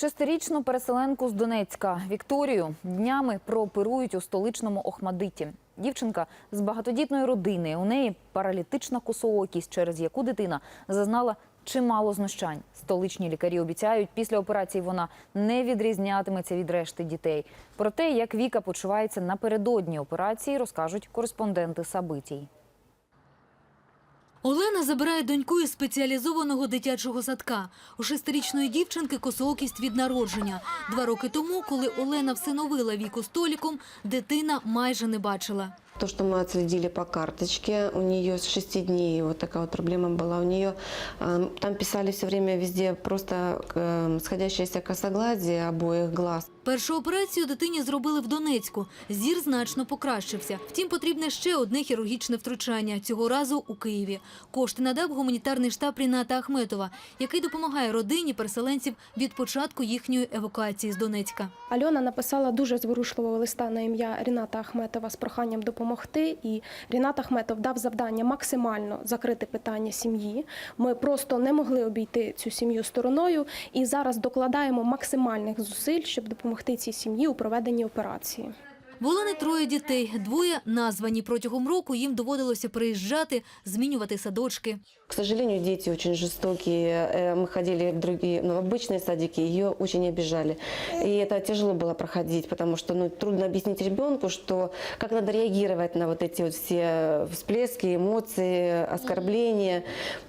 Шестирічну переселенку з Донецька Вікторію днями прооперують у столичному Охмадиті. Дівчинка з багатодітної родини. У неї паралітична косоокість, через яку дитина зазнала чимало знущань. Столичні лікарі обіцяють, після операції вона не відрізнятиметься від решти дітей. Про те, як Віка почувається напередодні операції, розкажуть кореспонденти Сабитій. Олена забирає доньку із спеціалізованого дитячого садка. У шестирічної дівчинки косоокість від народження. Два роки тому, коли Олена всиновила віку століком, дитина майже не бачила То, что мы отследили по карточке, у нее с 6 дней вот такая вот проблема была. У нее э, там писали все время везде просто э, сходящееся косоглазие обоих глаз. Першу операцію дитині зробили в Донецьку. Зір значно покращився. Втім, потрібне ще одне хірургічне втручання. Цього разу у Києві. Кошти надав гуманітарний штаб Ріната Ахметова, який допомагає родині переселенців від початку їхньої евакуації з Донецька. Альона написала дуже зворушливого листа на ім'я Ріната Ахметова з проханням допомогти. І Рінат Ахметов дав завдання максимально закрити питання сім'ї. Ми просто не могли обійти цю сім'ю стороною і зараз докладаємо максимальних зусиль, щоб допомогти цій сім'ї у проведенні операції. В Олени троє дітей. Двоє названі. Протягом року їм доводилося приїжджати, змінювати садочки. К сожалению, дети очень жестокие. Э, Мы ходили в другие, ну, в обычные садики, ее очень обижали. И это тяжело было проходить, потому что ну, трудно объяснить ребенку, что как надо реагировать на вот эти вот все всплески, эмоции, оскорбления.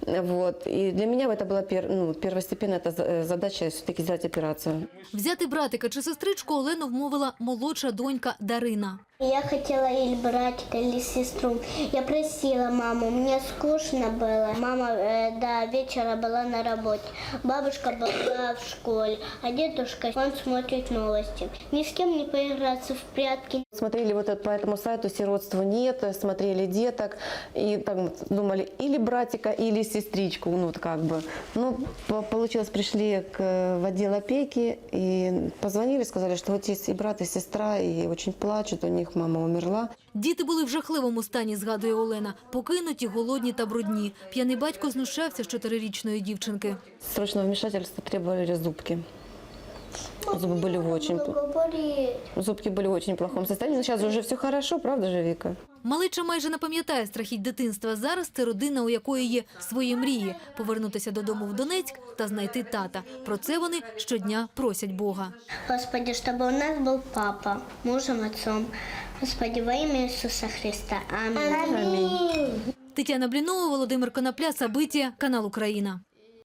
Вот. И для меня это была пер, ну, первостепенная эта за- э, задача все-таки сделать операцию. Взяти братика чи сестричку Олену вмовила молодша донька Дарина. Ярина. Я хотела или братика, или сестру. Я просила маму, мне скучно было. Мама э, до вечера была на работе. Бабушка была в школе, а дедушка, он смотрит новости. Ни с кем не поиграться в прятки. Смотрели вот это, по этому сайту «Сиротства нет», смотрели деток и вот думали или братика, или сестричку, ну вот как бы. Ну, по- получилось, пришли к, в отдел опеки и позвонили, сказали, что вот есть и брат, и сестра, и очень плачут, у них мама умерла. Діти були в жахливому стані, згадує Олена. Покинуті, голодні та брудні. П'яний батько знущався з чотирирічної дівчинки. Срочного вмішательства требовали зубки. Зубы были в очень, пл- Говорит. зубки были в очень плохом состоянии. Но сейчас уже все хорошо, правда же, Вика? Малича майже не пам'ятає страхіть дитинства. Зараз це родина, у якої є свої мрії – повернутися додому в Донецьк та знайти тата. Про це вони щодня просять Бога. Господи, чтобы у нас был папа, мужем, отцом. Господи, во имя Иисуса Христа. Аминь. Тетяна Блінова, Володимир Конопля, Сабиття, канал Україна.